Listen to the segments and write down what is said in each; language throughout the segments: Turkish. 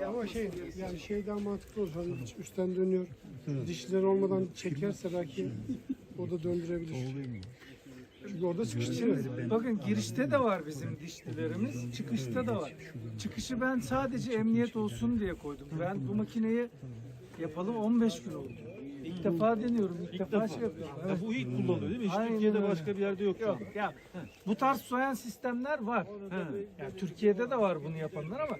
Ya ama şey yani şey daha mantıklı olur. Hani üstten dönüyor. Dişler olmadan çekerse belki o da döndürebilir. Çünkü orada sıkıştırıyor. Bakın girişte de var bizim dişlilerimiz, çıkışta da var. Çıkışı ben sadece emniyet olsun diye koydum. Ben bu makineyi yapalı 15 gün oldu. İlk defa deniyorum, ilk, defa, şey yapıyorum. Ya bu ilk kullanılıyor değil mi? Hiç Aynen Türkiye'de öyle. başka bir yerde yok. Yok, ya bu tarz soyan sistemler var. Yani Türkiye'de de var bunu yapanlar ama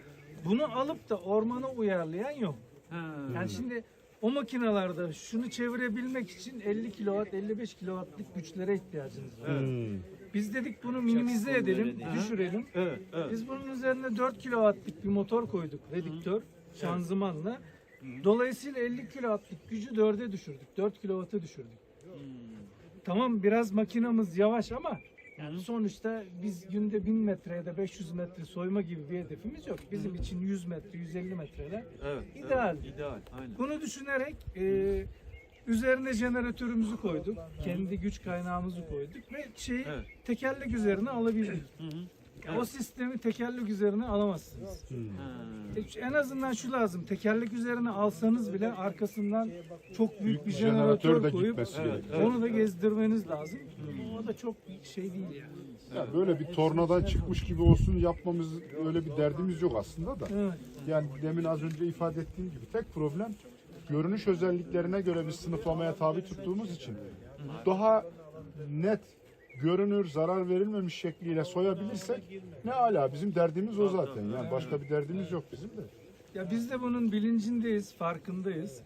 bunu alıp da ormana uyarlayan yok. Ha. Yani şimdi o makinalarda şunu çevirebilmek için 50 kilowatt, 55 kilowattlık güçlere ihtiyacınız var. Biz dedik bunu minimize edelim, düşürelim. Evet, evet. Biz bunun üzerine 4 kilowattlık bir motor koyduk, redüktör, şanzımanla. Dolayısıyla 50 kilowattlık gücü 4'e düşürdük, 4 kilowatt'a düşürdük. Tamam biraz makinamız yavaş ama yani sonuçta biz günde 1000 metre ya da 500 metre soyma gibi bir hedefimiz yok. Bizim için 100 metre, 150 metreler Evet. İdeal. Evet, ideal. Aynen. bunu düşünerek e, üzerine jeneratörümüzü koyduk. Kendi güç kaynağımızı koyduk ve şeyi Evet. tekerlek üzerine alabildik. Hı hı. O sistemi tekerlek üzerine alamazsınız. Ha. E, En azından şu lazım. Tekerlek üzerine alsanız bile arkasından çok büyük bir jeneratör jeneratör de koyup gitmesi Evet, gerekiyor. onu da gezdirmeniz lazım. O da çok bir şey değil yani. Ya böyle bir tornadan çıkmış gibi olsun yapmamız öyle bir derdimiz yok aslında da. Evet. Yani demin az önce ifade ettiğim gibi tek problem görünüş özelliklerine göre bir sınıflamaya tabi tuttuğumuz için daha net görünür, zarar verilmemiş şekliyle soyabilirsek ne ala bizim derdimiz o zaten. Yani başka bir derdimiz yok bizim de. Ya biz de bunun bilincindeyiz, farkındayız.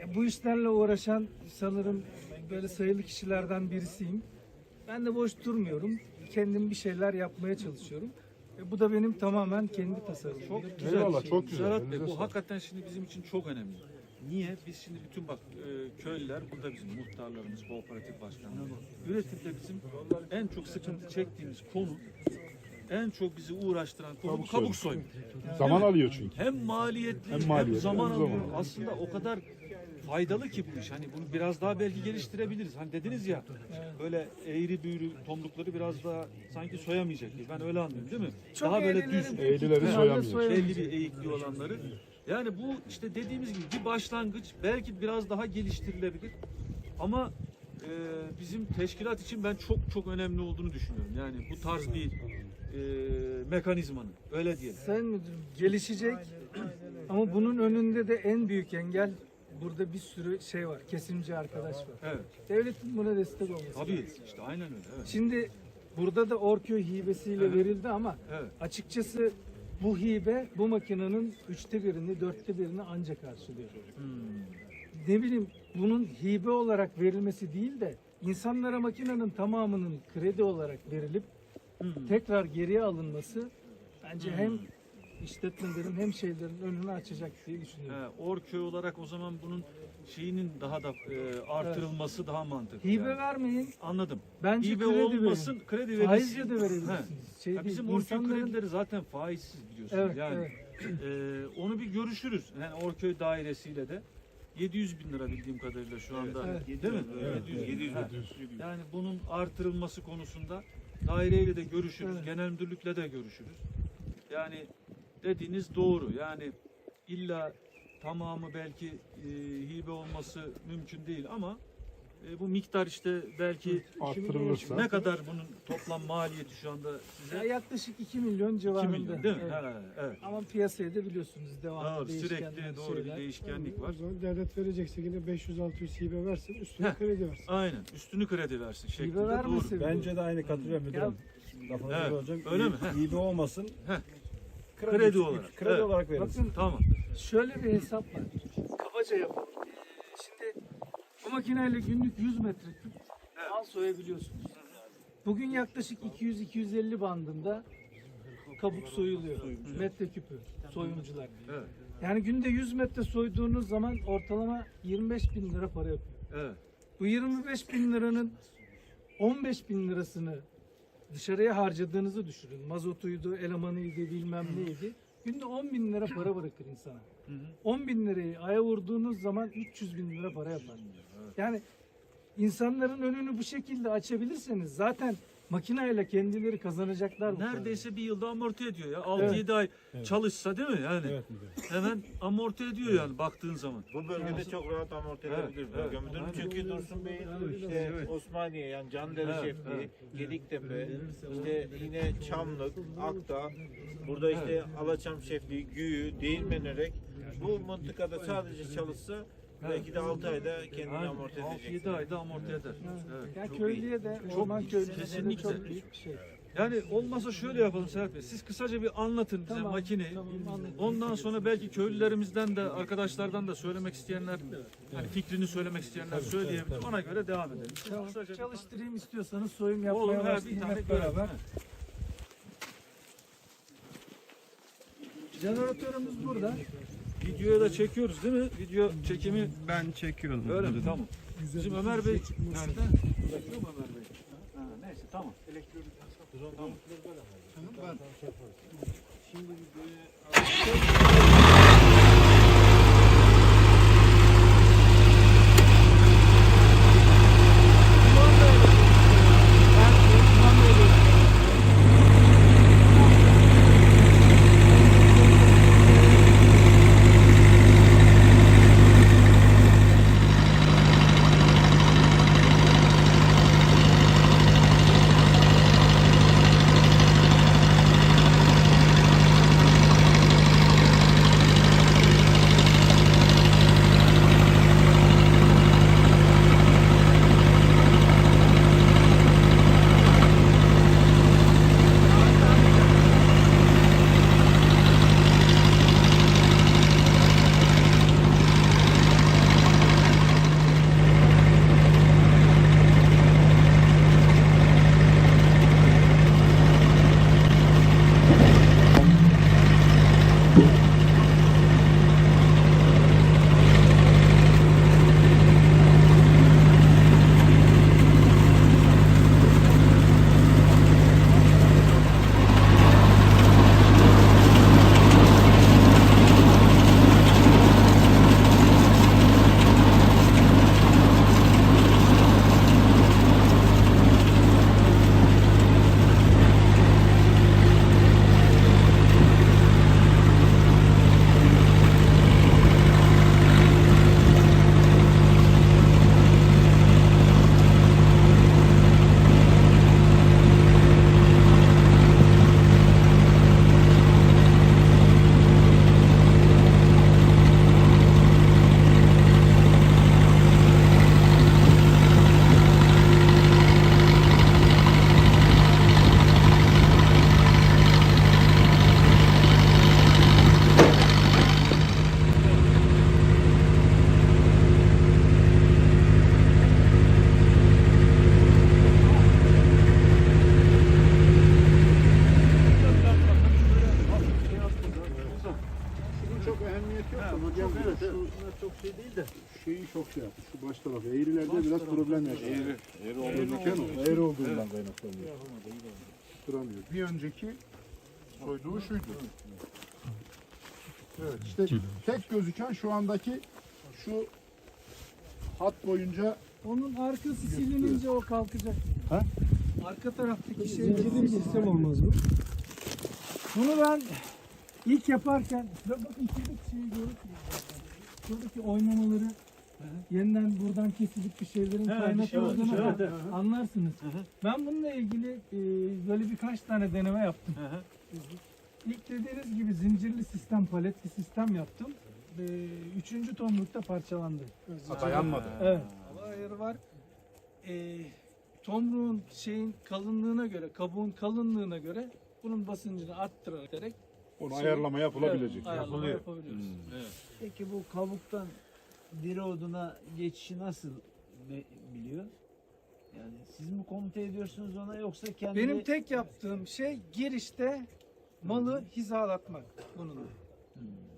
Ya bu işlerle uğraşan sanırım böyle sayılı kişilerden birisiyim. Ben de boş durmuyorum. Kendim bir şeyler yapmaya çalışıyorum. E, bu da benim tamamen kendi tasarımım. Çok güzel. Eyvallah, çok güzel. Serhat Bey Elinize bu sağlık. hakikaten şimdi bizim için çok önemli. Niye? Biz şimdi bütün bak e, köylüler, burada bizim muhtarlarımız, kooperatif başkanları. Üretimde bizim en çok sıkıntı çektiğimiz konu, en çok bizi uğraştıran konu Kabuk bu kabuk soyma. Zaman alıyor çünkü. Hem maliyetli Hem hem, maliyetli, zaman hem alıyor. zaman. Aslında o kadar faydalı ki bu iş. Hani bunu biraz daha belki geliştirebiliriz. Hani dediniz ya böyle eğri büğrü tomrukları biraz daha sanki soyamayacak gibi. Ben öyle anlıyorum değil mi? Çok daha böyle düz. Eğrileri soyamayacak. belli bir eğikliği olanları. Yani bu işte dediğimiz gibi bir başlangıç belki biraz daha geliştirilebilir. Ama e, bizim teşkilat için ben çok çok önemli olduğunu düşünüyorum. Yani bu tarz bir e, mekanizmanın öyle diyelim. Sayın Müdürüm gelişecek ama bunun önünde de en büyük engel burada bir sürü şey var. Kesimci arkadaş var. Evet. Devletin buna destek olması. Tabii lazım. işte aynen öyle. Evet. Şimdi burada da Orköy hibesiyle Evet. verildi ama Evet. açıkçası bu hibe bu makinenin üçte birini, dörtte birini ancak karşılıyor. Hmm. Ne bileyim bunun hibe olarak verilmesi değil de insanlara makinenin tamamının kredi olarak verilip Hmm. tekrar geriye alınması bence hem işletmelerin hem şeylerin önünü açacak diye düşünüyorum. He, Orköy olarak o zaman bunun şeyinin daha da e, artırılması daha mantıklı. Hibe yani. vermeyin. Anladım. Bence Hibe kredi olmasın, verin. kredi verilsin. Faizle de verebilirsiniz. Şey Ya değil, bizim Orköy insanların- kredileri zaten faizsiz biliyorsunuz. Evet, yani evet. e, onu bir görüşürüz. Yani Orköy dairesiyle de 700 bin lira bildiğim kadarıyla şu anda. Evet. Değil mi? 700, 700 bin. Yani bunun artırılması konusunda daireyle de görüşürüz. Evet. Genel müdürlükle de görüşürüz. Yani dediğiniz doğru. Yani illa tamamı belki e, hibe olması mümkün değil ama e, bu miktar işte belki Artırılırsa. ne kadar bunun toplam maliyeti şu anda size? Ya yaklaşık 2 milyon 2 civarında. milyon değil mi? Evet. Ha, evet. Ama piyasayı da biliyorsunuz devamlı Doğru, sürekli doğru bir şeyler. değişkenlik O var. zaman devlet verecekse yine 500-600 hibe versin, üstüne Heh. kredi versin. Aynen. Üstünü kredi versin şeklinde doğru. vermesin. Bence de aynı katılıyorum müdürüm. Lafınızı Evet, böleceğim. öyle mi? Bir olmasın. Heh. Kredi, Kredi olarak, Kredi evet. olarak verirsin. Bakın Tamam. şöyle bir hesap var. Kabaca yapalım. Ee, Şimdi bu makineyle günlük 100 metreküp mal soyabiliyorsunuz. Bugün yaklaşık 200-250 bandında kabuk soyuluyor. Metreküpü soyumcular. Evet. Yani günde 100 metre soyduğunuz zaman ortalama 25 bin lira para yapıyor. Evet. Bu 25 bin liranın 15 bin lirasını dışarıya harcadığınızı düşünün. Mazotuydu, elemanıydı, bilmem neydi. Günde 10 bin lira para bırakır insana. Hı hı. 10 bin lirayı aya vurduğunuz zaman 300 bin lira para yapar. Yani insanların önünü bu şekilde açabilirseniz zaten makineyle kendileri kazanacaklar bu. Neredeyse bir yılda amorti ediyor ya. 6-7 ay çalışsa değil mi yani? Evet müdürüm. Hemen amorti ediyor yani baktığın zaman. Bu bölgede çok rahat amorti Evet, edebilir evet. bölge müdürüm. Çünkü Dursun Bey'in işte Osmaniye yani Candere Evet, Şefliği, Gediktepe, işte yine Çamlık, Akdağ, burada işte Alaçam Şefliği, Güyü, Değirmenerek bu mıntıkada sadece çalışsa belki de 6 ayda kendini Aynen. amorti edecek. 6-7 ayda amorti eder. Evet. Ya köylüye de, orman köylüsüne de kesinlikle. çok büyük bir şey. Yani olmasa şöyle yapalım Serhat Bey. Siz kısaca bir anlatın bize Tamam, makineyi. tamam, anladım. Ondan sonra belki köylülerimizden de arkadaşlardan da söylemek isteyenler hani fikrini söylemek isteyenler söyleyebilir. Ona göre devam edelim. Tamam, Kısaca bir- Çalıştırayım istiyorsanız soyum Olur, yapmaya her bir başlayayım tane hep beraber. Jeneratörümüz burada. Videoya da çekiyoruz değil mi? Video çekimi Ben çekiyorum. öyle mi? Tamam. Güzel Bizim bir Ömer şey Bey nerede? Bekliyor mu Ömer Bey? Ha, neyse tamam. Bunun çok şey yaptı. Şu baş taraf eğrilerde biraz problem yaşadı. Eğri. Eğri olduğundan, eğri olduğundan kaynaklanıyor. Duramıyor. Bir önceki soyduğu şuydu. Evet işte tek gözüken şu andaki şu hat boyunca Onun arkası silinince o kalkacak. Ha? Arka taraftaki şey bir sistem olmaz mı? Bunu ben ilk yaparken ve bakın şuradaki şeyi zaten. Şuradaki oynamaları yeniden buradan kesilip bir şeylerin He, bir şey olmuş, olduğunu evet, evet. anlarsınız. Ben bununla ilgili e, böyle birkaç tane deneme yaptım. Hı hı. İlk dediğiniz gibi zincirli sistem, paletli sistem yaptım. E, üçüncü tomrukta parçalandı. dayanmadı. Evet. Hava ayarı var. E, tomruğun şeyin kalınlığına göre, kabuğun kalınlığına göre bunun basıncını arttırarak Onu Şey- ayarlama yapılabilecek. Evet, ayarlama yapabiliyoruz. Peki bu kabuktan diri oduna geçişi nasıl biliyor? Yani siz mi komuta ediyorsunuz ona yoksa kendi Benim tek yaptığım şey girişte malı hizalatmak bununla.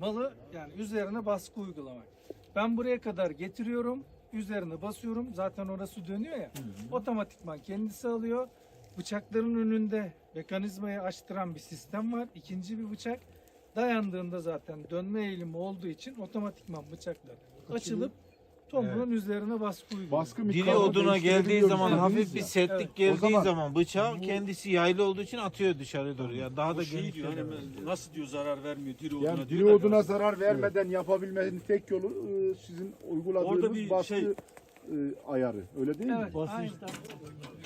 Malı yani üzerine baskı uygulamak. Ben buraya kadar getiriyorum, üzerine basıyorum. Zaten orası dönüyor ya. Otomatikman kendisi alıyor. Bıçakların önünde mekanizmayı açtıran bir sistem var. İkinci bir bıçak dayandığında zaten dönme eğilimi olduğu için otomatikman bıçaklar açılıp tomruğun üzerine baskı uyguluyor. Baskı Diri oduna geldiği zaman hafif bir ya. sertlik Evet. geldiği zaman- zaman bıçağın kendisi yaylı olduğu için atıyor dışarı doğru. Ya daha da O şey diyor hani nasıl diyor zarar vermiyor diri oduna Yani diyor diri da- oduna zarar vermeden yapabilmenin tek yolu e, sizin uyguladığınız Orada bir baskı şey- e, ayarı. Öyle değil mi? Evet, aynen.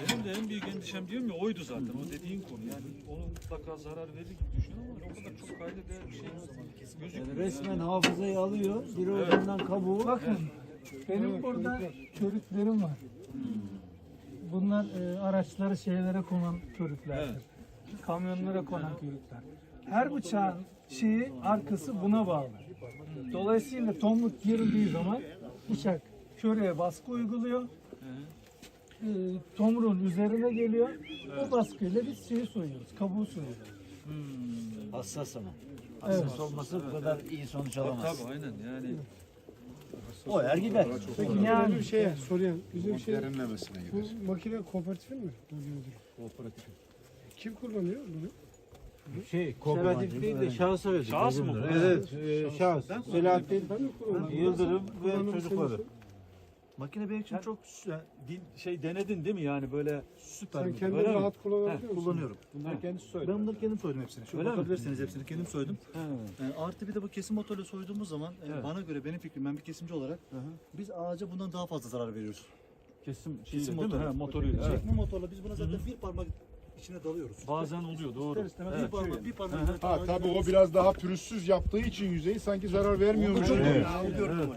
Benim de en büyük endişem diyorum ya oydu zaten o dediğin konu. Yani onu mutlaka zarar verir gibi düşünüyorum ama o kadar çok kayda değer bir şey gözükmüyor. Yani resmen hafızayı alıyor. Diri odundan kabuğu. Bakın benim burada körüklerim var. Bunlar e, araçları şeylere konan körüklerdir. Kamyonlara konan körükler. Her bıçağın şeyi arkası buna bağlı. Dolayısıyla tomruk girildiği zaman bıçak köreye baskı uyguluyor. E, tomruğun üzerine geliyor. O baskıyla biz şeyi soyuyoruz, kabuğu soyuyoruz. Hassas ama. Hassas olması bu kadar iyi sonuç alamaz. Tabii aynen yani. O er gider. Peki Yani- yani bir şeye soruyan bizim şey Derinlemesine gider. bu makine kooperatifin mi? Kooperatif. Kim kullanıyor bunu? Şey kooperatif değil de şahısa verdik. Şahıs mı? Evet, e, şahıs. Selahattin Ben mi kullanıyorum? Yıldırım ve çocukları. Makine benim için çok yani din, şey denedin değil mi yani böyle süper. Sen mi? kendini Öyle mi? rahat kullanabiliyor musun? Kullanıyorum. Ha. Ben bunları kendim soydum hepsini. Şu Öyle mi? bakabilirsiniz hepsini kendim soydum. Ha. Yani artı bir de bu kesim motoruyla soyduğumuz zaman e, Evet. bana göre benim fikrim ben bir kesimci olarak biz ağaca bundan daha fazla zarar veriyoruz. Kesim, şeyle, değil mi? motoru. Ha, motoruyla. Evet. Çekme motorla biz buna zaten bir parmak içine dalıyoruz. Bazen oluyor doğru. İster istemez Evet. bir parmak, bir parmak. Ha tabii o biraz daha pürüzsüz yaptığı için yüzeyi sanki zarar vermiyormuş. çok gibi. evet.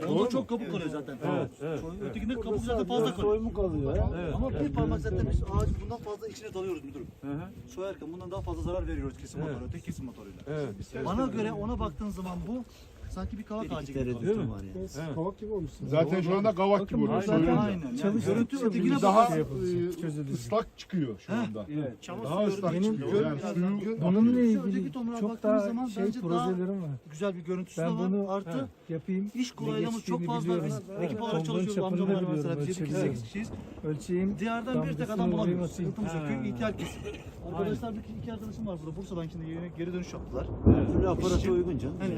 Onda çok kabuk kalıyor zaten. Evet, evet, Ötekinde kabuk zaten fazla kalıyor. Soymuk alıyor ya. Evet. Ama bir parmak zaten biz ağacın bundan fazla içine dalıyoruz müdürüm. Hı hı. Soyarken bundan daha fazla zarar veriyoruz kesim Evet. motoru, öteki kesim motoruyla. Evet. Bana göre ona baktığın zaman bu sanki bir kavak ağacı gibi. Değil mi? Evet, Evet. Kavak gibi olmuşsun. Zaten şu anda kavak gibi oluyor. Aynen. söyleyince. Aynen. Yani Çalıştık. görüntü ötekine Daha daha e, ıslak çıkıyor şu anda. çamur Daha suyu ıslak benim çıkıyor. Yani suyu Bununla Öteki ilgili toprağa çok baktığımız daha zaman şey bence daha- projelerim var. güzel bir görüntüsü Ben de var. bunu Artı yapayım. iş kolaylığımız çok geçtiğini fazla. Biz biliyorum. ekip olarak Tomruğun çalışıyoruz. çapını Amcam var biliyorum, mesela. Biz 7 ölçebilirim. kişiyiz. Ölçeyim. Diyardan bir tek Damgasını adam bulamıyoruz. vurayım, atayım. Köy ihtiyar kesim. Arkadaşlar bir iki arkadaşım var burada. Bursa'dan şimdi yeni geri dönüş yaptılar. Türlü aparata uygun canım. Hani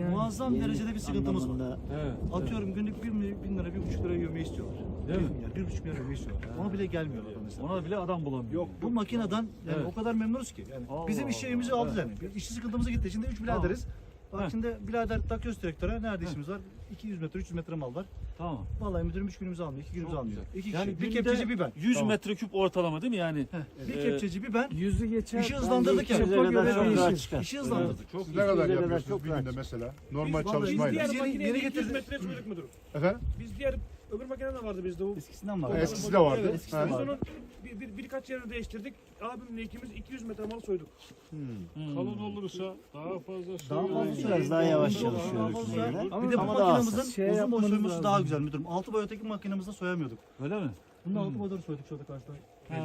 Yani muazzam Yeni derecede bir sıkıntımız var. Evet. Atıyorum günlük 1 bin lira, 1,5 lira yövme istiyorlar. Değil mi? Yani 1,5 lira yövme istiyorlar. Ona bile gelmiyorlar mesela. Ona bile adam bulamıyor. Yok. Bu makineden yani Evet. o kadar memnunuz ki. Yani Allah bizim iş Allah. yerimizi aldı yani. İşçi sıkıntımızı gitti. Şimdi 3 biraderiz. Bak şimdi birader takıyoruz direktöre. Nerede işimiz var? 200 metre, 300 metre mal var. Tamam. Vallahi müdürüm 3 günümüzü almıyor. 2 günümüzü Çok almıyor. güzel. 2 kişi. Yani bir günde kepçeci bir ben. 100 metreküp ortalama değil mi yani? Bir Ee, kepçeci bir ben. yüzü geçer. İşi hızlandırdık yani. Çapa göre çok rahat değişir. çıkar. İşi hızlandırdık. Çok ne kadar kadar yapıyorsunuz çok bir rahat. günde mesela? Normal Biz çalışmayla. diğer Biz yeni, makineye yeni 200 getirdik. metre çocuk müdürüm. Efendim? Biz diğer öbür makine de vardı bizde o. Eskisinden var. Eskisi de vardı. Evet, eskisi de. Biz vardı. onun bir, bir, birkaç yerini değiştirdik. Abimle ikimiz 200 metre mal soyduk. kalın olursa daha fazla Daha fazla sürer. biraz daha yavaş Daha çalışıyor fazla ötekine sürer. göre. Bir de bu Ama daha makinemizin hassas. Şey uzun boy yapmanız soyması lazım. daha güzel müdürüm. Altı boy öteki makinemizde soyamıyorduk. Öyle mi? Bunun altı boyları soyduk şurada karşıda. He.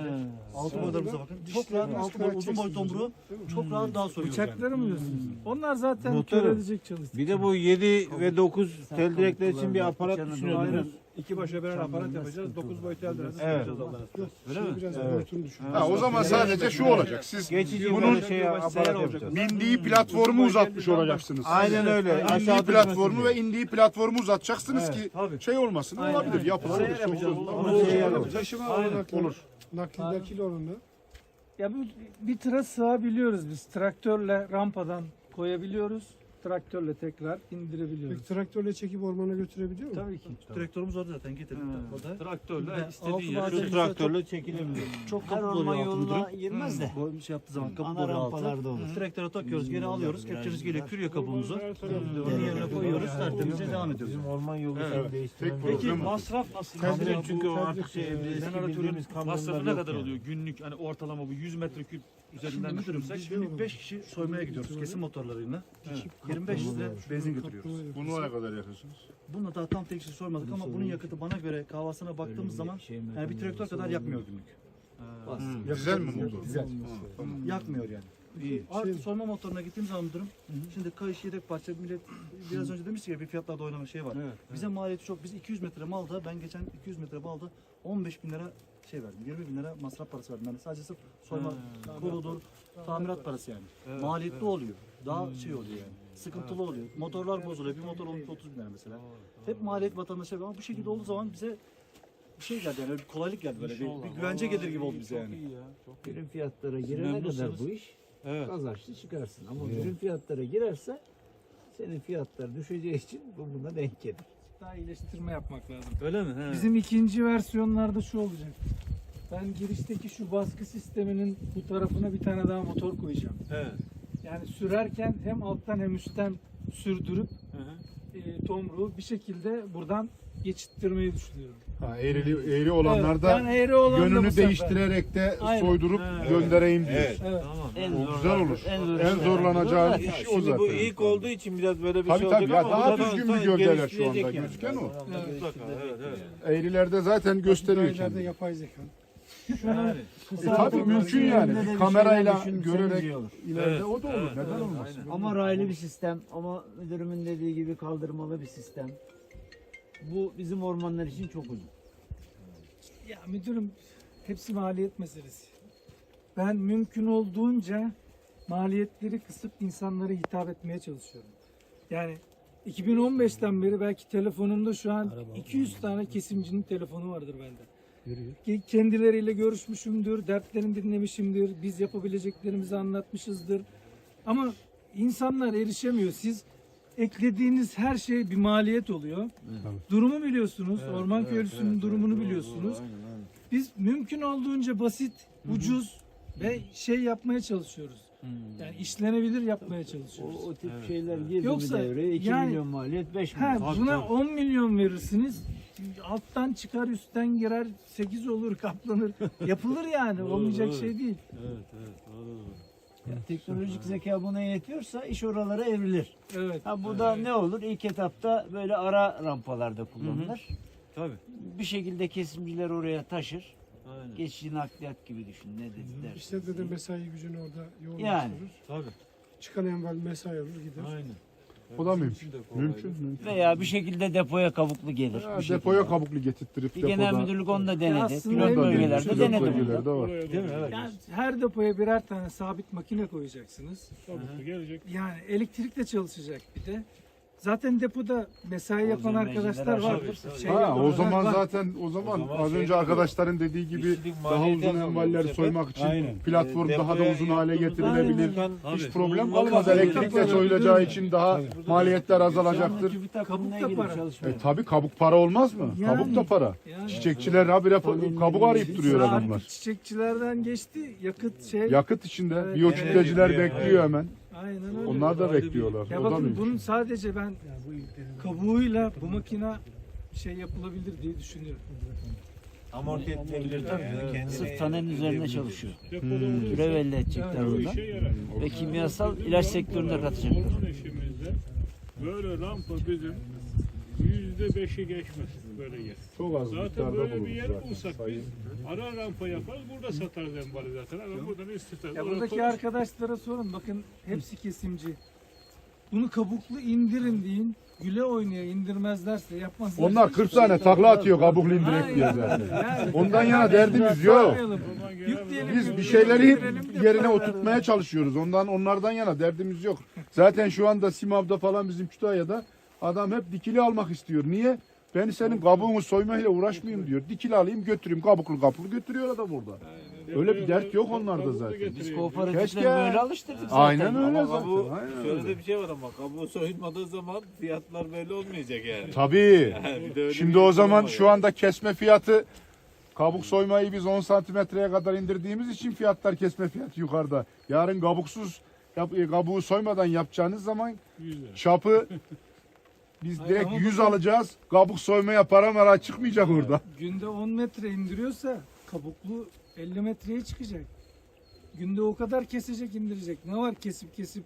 Altı boylarımıza bakın. Çok rahat altı boy uzun boy tomruğu çok rahat daha soyuyoruz yani. Bıçakları mı diyorsunuz? Onlar zaten Muhtarım. kör edecek çalıştı. Bir de bu 7 ve 9 tel direkler için bir aparat düşünüyordunuz. İki başa birer aparat yapacağız. 9 boy tel direkt Evet. yapacağız Allah'ın. Öyle mi? biraz boyutunu düşün. Ha, o zaman sadece şu olacak. Siz Geçici bunun şey aparat bindiği platformu uzatmış olacaksınız. Aynen öyle. İndiği platformu ve indiği platformu uzatacaksınız ki şey olmasın. Olabilir. Yapılabilir. Şey. Taşıma olanakları, Olur. nakliler kilo oranı. Ya bir, bir tıra sığabiliyoruz biz. Traktörle rampadan koyabiliyoruz. Traktörle tekrar indirebiliyoruz. Peki traktörle çekip ormana götürebiliyor mu? Tabii ki. Traktörümüz orada zaten getirdik. Orada. Traktörle istediğin yere. Şu traktörle çekilebilir. Çok Her kapı orman altı yoluna girmez de. Bu şey yaptığı zaman kapı Ana boru altı. rampalarda olur. Traktöre takıyoruz, geri alıyoruz. Kepçemiz geliyor, kürüyor kabuğumuzu. Onun yerine koyuyoruz, tertemize devam ediyoruz. Bizim orman yolu Evet. problem Peki masraf nasıl? Kamyon çünkü o artık şey eski jeneratörün bildiğimiz kamyonlar masrafı ne yok kadar yani. oluyor günlük? Hani ortalama bu 100 metreküp üzerinden düşünürsek. biz günlük 5 kişi soymaya gidiyoruz kesim motorlarıyla. Evet. 25 litre benzin götürüyoruz. Bunu ne kadar yakıyorsunuz? Bununla daha tam tek kişi soymadık ama bunun yakıtı bana göre kahvasına baktığımız zaman yani bir traktör kadar yakmıyor günlük. Dizel mi motor? Tamam. Yakmıyor yani. İyi. Artı soyma motoruna gittiğim zaman müdürüm, şimdi kayış yedek parça millet biraz önce demiştik ya bir fiyatlarda oynama şey var. Evet. Bize maliyeti çok. Biz 200 metre malda ben geçen 200 metre malda 15 bin lira şey verdim. 20 bin lira masraf parası verdim. Yani sadece sırf soyma koludur, tamirat parası yani. Evet, Maliyetli evet. oluyor. Daha şey oluyor yani. sıkıntılı oluyor. Motorlar bozuluyor. Bir motor 12-30 bin lira mesela. Hep maliyet vatandaşa ama bu şekilde olduğu zaman bize bir şey geldi yani bir kolaylık geldi böyle bir, bir güvence gelir gibi oldu bize yani. Ürün fiyatlara girene kadar bu iş Evet. kazançlı çıkarsın. Ama ürün fiyatlara girerse senin fiyatlar düşeceği için bu buna denk gelir. Daha iyileştirme yapmak lazım. Öyle mi? He. Bizim ikinci versiyonlarda şu olacak. Ben girişteki şu baskı sisteminin bu tarafına bir tane daha motor koyacağım. Evet. Yani sürerken hem alttan hem üstten sürdürüp Hı hı. e, tomruğu bir şekilde buradan geçittirmeyi düşünüyorum. Ha, eğrili, eğri olanlarda Evet, yani eğri olan da yönünü sefer. değiştirerek de Aynen. soydurup Ha, göndereyim diyor. Evet. Evet. Tamam. En O güzel olur. En, zor En zorlanacağı işler. iş o Şimdi bu zaten. ilk olduğu için biraz böyle bir Tabii şey tabii olacak ya ama daha da düzgün bir gövdeler şu anda yani. gözüken o. Evet, evet. Eğrilerde zaten gösteriyor kendini. yapay zeka. Yani. E tabii mümkün yani. bir Kamerayla görerek ileride Evet, o da olur. evet, Neden evet, olmaz? aynen. Ama raylı bir sistem ama müdürümün dediği gibi kaldırmalı bir sistem. Bu bizim ormanlar için çok uygun. Ya müdürüm hepsi maliyet meselesi. Ben mümkün olduğunca maliyetleri kısıp insanlara hitap etmeye çalışıyorum. Yani 2015'ten beri belki telefonumda şu an 200 tane kesimcinin telefonu vardır bende. Ki Kendileriyle görüşmüşümdür, dertlerini dinlemişimdir, biz yapabileceklerimizi anlatmışızdır. Ama insanlar erişemiyor. Siz eklediğiniz her şey bir maliyet oluyor. Durumu biliyorsunuz, orman köylüsünün durumunu biliyorsunuz. Biz mümkün olduğunca basit, ucuz ve şey yapmaya çalışıyoruz. Yani işlenebilir yapmaya O, çalışıyoruz. o tip şeyler girdi Yoksa mi devreye 2 yani- milyon maliyet 5 Ha, milyon. buna 10 milyon verirsiniz. Alttan çıkar, üstten girer, 8 olur, kaplanır. Yapılır yani. Olmayacak şey değil. Evet, evet. Doğru, doğru. Ya, teknolojik zeka buna yetiyorsa iş oralara evrilir. Evet. Ha bu da ne olur? İlk etapta böyle ara rampalarda kullanılır. Tabii. Bir şekilde kesimciler oraya taşır. Aynen. Geçici nakliyat gibi düşün. Ne dediler? İşte de mesai gücünü orada yoğunlaştırır. Yani. Tabii. Çıkan enval mesai alır gider. Aynen. O da mümkün. de. Mümkün. mümkün. Veya bir şekilde depoya kabuklu gelir. Ya, bir şekilde. depoya kabuklu getirttirip Bir genel depoda. müdürlük onu da denedi. aslında Pilot bölgelerde denedi bölgelerde var. Değil mi? Evet. Yani her depoya birer tane sabit makine koyacaksınız. Tabii gelecek. Yani elektrikle çalışacak bir de. Zaten depoda mesai yapan arkadaşlar tabii. Şey Ha o zaman var. zaten o zaman, O zaman az şey önce arkadaşların dediği gibi daha uzun envaller soymak için Aynen. platform Depoya daha da uzun hale getirilebilir. çıkan Hiç Tabii. problem tabii. Elektrikle Tabii. soyulacağı için daha maliyetler azalacaktır. Kabuk da para. E tabi kabuk para olmaz mı? Yani. Kabuk da para. Yani Çiçekçiler habire kabuk arayıp duruyor adamlar. Çiçekçilerden geçti. Yakıt şey. Yakıt içinde Evet. bekliyor hemen. Aynen öyle. Onlar da bekliyorlar. Ya O da bakın mümkün. bunun sadece ben kabuğuyla bu makine şey yapılabilir diye düşünüyorum. amorti edilebilir tabii. Yani kendine Sırf tanenin üzerine çalışıyor. Olursa Türev elde edecekler yarar. Ve kimyasal ilaç sektöründe katacaklar. İşimizde böyle rampa bizim yüzde beşi geçmesin böyle yer. Çok az Zaten böyle bir yer bulsak biz ara rampa yaparız burada satarız enbali zaten. Adam buradan istiyoruz. Ya buradaki arkadaşlara sorun bakın hepsi kesimci. Bunu kabuklu indirin deyin. Güle oynaya indirmezlerse yapmazlar. Onlar 40 tane takla atıyor kabuklu indirek diye zaten. Yani, Ondan yana derdimiz yok. Biz bir şeyleri yerine oturtmaya çalışıyoruz. Ondan onlardan yana derdimiz yok. Zaten şu anda Simav'da falan bizim Kütahya'da adam hep dikili almak istiyor. Niye? Ben senin kabuğunu soymayla uğraşmayayım diyor. Dikili alayım götüreyim kabuklu kabuklu götürüyor adam orada. Öyle bir dert yok onlarda zaten. Biz kooperatifleri Keşke. böyle alıştırdık zaten. Aynen öyle Ama zaten. kabuğu, Aynen şöyle öyle. de bir şey var ama kabuğu soyulmadığı zaman fiyatlar belli olmayacak yani. Tabii. Yani bir de öyle Şimdi bir o zaman var şu yani. anda kesme fiyatı kabuk soymayı biz 10 santimetreye kadar indirdiğimiz için fiyatlar kesme fiyatı yukarıda. Yarın kabuksuz yap, e, kabuğu soymadan yapacağınız zaman çapı biz Hayır, direkt ama 100 bakın- alacağız. Kabuk soymaya para mara çıkmayacak orada. Günde 10 metre indiriyorsa kabuklu 50 metreye çıkacak. Günde o kadar kesecek indirecek. Ne var kesip kesip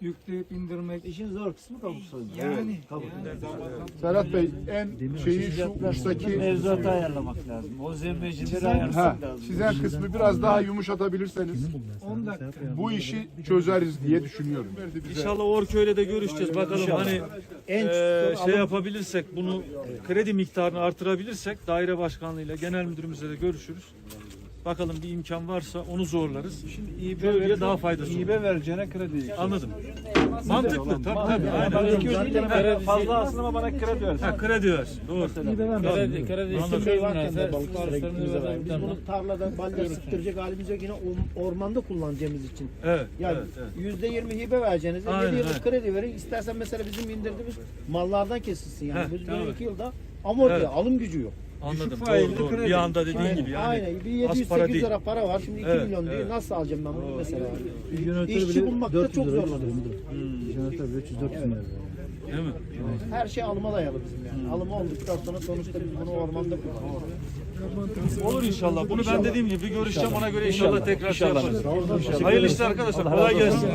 yükleyip indirmek. İşin zor kısmı kabuk soymak. Yani, Kabuk. yani. Serhat Bey en şeyi şu uçtaki mevzuatı ayarlamak lazım. O zemmecileri ha, ayarlamak lazım. çizen kısmı biraz daha yumuşatabilirseniz 10 dakika. bu işi çözeriz diye düşünüyorum. İnşallah Orköy'le de görüşeceğiz. Bakalım hani eee, şey yapabilirsek bunu kredi miktarını artırabilirsek daire başkanlığıyla genel müdürümüzle de görüşürüz. Bakalım bir imkan varsa onu zorlarız. Şimdi İB Böyle daha faydası olur. İB vereceğine kredi. Anladım. Mantıklı. Tabii tabii. Aynen. Zaten fazla aslında ama bana kredi ver. Ha, kredi ver. Doğru. Kredi, kredi işlemi şey verelim. Biz bunu tarlada balya sıktıracak halimiz yok yine or- ormanda kullanacağımız için. Evet. Yani evet, evet. yüzde yirmi hibe vereceğiniz. Aynen, 7 yıllık kredi verin. İstersen mesela bizim indirdiğimiz mallardan kesilsin yani. Biz iki yılda amorti, alım gücü yok. Anladım. faizli Doğru, doğru. kredi. Bir anda dediğin Aynen, gibi yani. aynen. Bir az 700 para 800 değil. lira para var. Şimdi 2 Evet, milyon diyor. evet. Nasıl alacağım ben bunu mesela? İşçi bulmakta çok zorlanıyoruz. Değil mi? Her şey alıma dayalı bizim yani. Alım olduktan sonra sonuçta biz bunu ormanda kullanıyoruz. Olur inşallah. Bunu ben dediğim gibi bir görüşeceğim. Ona göre inşallah tekrar şey yaparız. Hayırlı işler arkadaşlar. Kolay gelsin.